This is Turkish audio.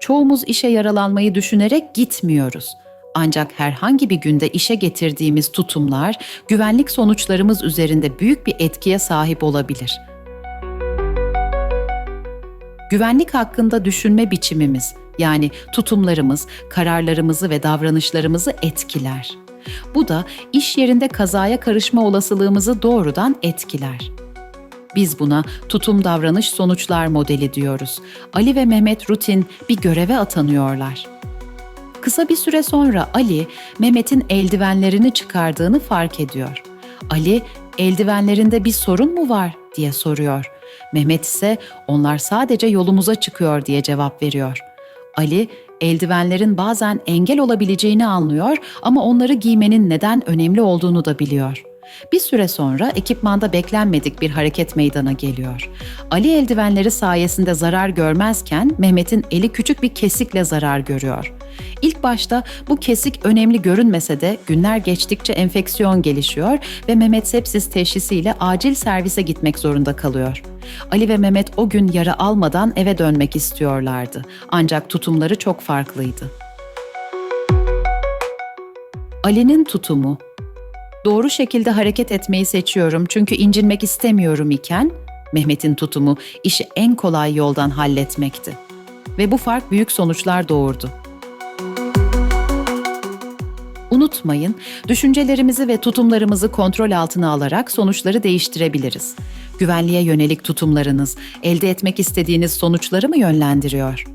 Çoğumuz işe yaralanmayı düşünerek gitmiyoruz. Ancak herhangi bir günde işe getirdiğimiz tutumlar güvenlik sonuçlarımız üzerinde büyük bir etkiye sahip olabilir. Güvenlik hakkında düşünme biçimimiz, yani tutumlarımız, kararlarımızı ve davranışlarımızı etkiler. Bu da iş yerinde kazaya karışma olasılığımızı doğrudan etkiler. Biz buna tutum davranış sonuçlar modeli diyoruz. Ali ve Mehmet rutin bir göreve atanıyorlar. Kısa bir süre sonra Ali, Mehmet'in eldivenlerini çıkardığını fark ediyor. Ali, eldivenlerinde bir sorun mu var diye soruyor. Mehmet ise onlar sadece yolumuza çıkıyor diye cevap veriyor. Ali, eldivenlerin bazen engel olabileceğini anlıyor ama onları giymenin neden önemli olduğunu da biliyor. Bir süre sonra ekipmanda beklenmedik bir hareket meydana geliyor. Ali eldivenleri sayesinde zarar görmezken Mehmet'in eli küçük bir kesikle zarar görüyor. İlk başta bu kesik önemli görünmese de günler geçtikçe enfeksiyon gelişiyor ve Mehmet sepsis teşhisiyle acil servise gitmek zorunda kalıyor. Ali ve Mehmet o gün yara almadan eve dönmek istiyorlardı. Ancak tutumları çok farklıydı. Ali'nin tutumu doğru şekilde hareket etmeyi seçiyorum çünkü incinmek istemiyorum iken Mehmet'in tutumu işi en kolay yoldan halletmekti. Ve bu fark büyük sonuçlar doğurdu. Unutmayın, düşüncelerimizi ve tutumlarımızı kontrol altına alarak sonuçları değiştirebiliriz. Güvenliğe yönelik tutumlarınız elde etmek istediğiniz sonuçları mı yönlendiriyor?